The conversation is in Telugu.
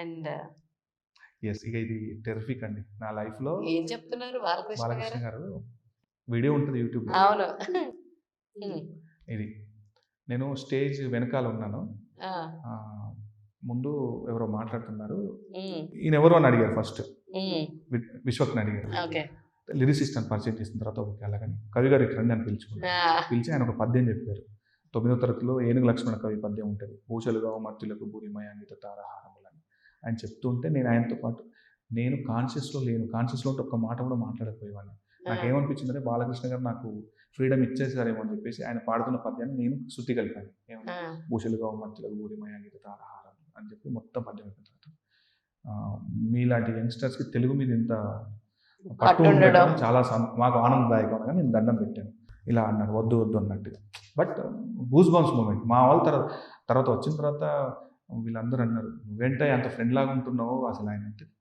అండ్ ఎస్ ఇక ఇది టెరిఫిక్ అండి. నా లైఫ్లో ఏం చెప్తున్నారు బాలకృష్ణ గారు? వీడియో ఉంటుంది యూట్యూబ్ అవును. ఇది నేను స్టేజ్ వెనకాల ఉన్నాను. ముందు ఎవరో మాట్లాడుతున్నారు. ఈయన ఎవరో అని అడిగారు ఫస్ట్. విశ్వక్ని అడిగారు. లిరిసిస్ట్ అని పరిచయం చేసిన తర్వాత ఓకే అలాగని. కవి గారు ఇక్కడ అని పిలుచుకున్నాను పిలిచి ఆయన ఒక పద్యం చెప్పారు. తొమ్మిదో తరగతిలో ఏనుగు లక్ష్మణ కవి పద్యం ఉంటుంది. పూచలుగా మత్తులకు భూరిమయాంగిత తారహారములని. ఆయన చెప్తుంటే నేను ఆయనతో పాటు నేను కాన్షియస్లో లేను. కాన్షియస్లో ఉంటే ఒక్క మాట కూడా మాట్లాడకపోయేవాడిని. నాకు ఏమనిపించిందంటే బాలకృష్ణ గారు నాకు ఫ్రీడమ్ ఇచ్చేసారేమో అని చెప్పేసి ఆయన పాడుతున్న పద్యాన్ని నేను శృతి కలిపాను ఏమన్నా భూషలుగా మత్తులకు భూరిమయాంగిత తారహారం అని చెప్పి మొత్తం పద్యం అయిపోయిన తర్వాత. మీలాంటి యంగ్స్టర్స్కి తెలుగు మీద ఇంత పట్టు ఉండడం. చాలా మాకు ఆనందదాయకం అనగా నేను దండం పెట్టాను. ఇలా అన్నారు వద్దు వద్దు అన్నట్టు బట్ గూస్ బౌన్స్ మూమెంట్ మా వాళ్ళ తర్వాత తర్వాత వచ్చిన తర్వాత వీళ్ళందరూ అన్నారు నువ్వేంటే అంత ఫ్రెండ్ లాగా ఉంటున్నావు? అసలు ఆయన అంటే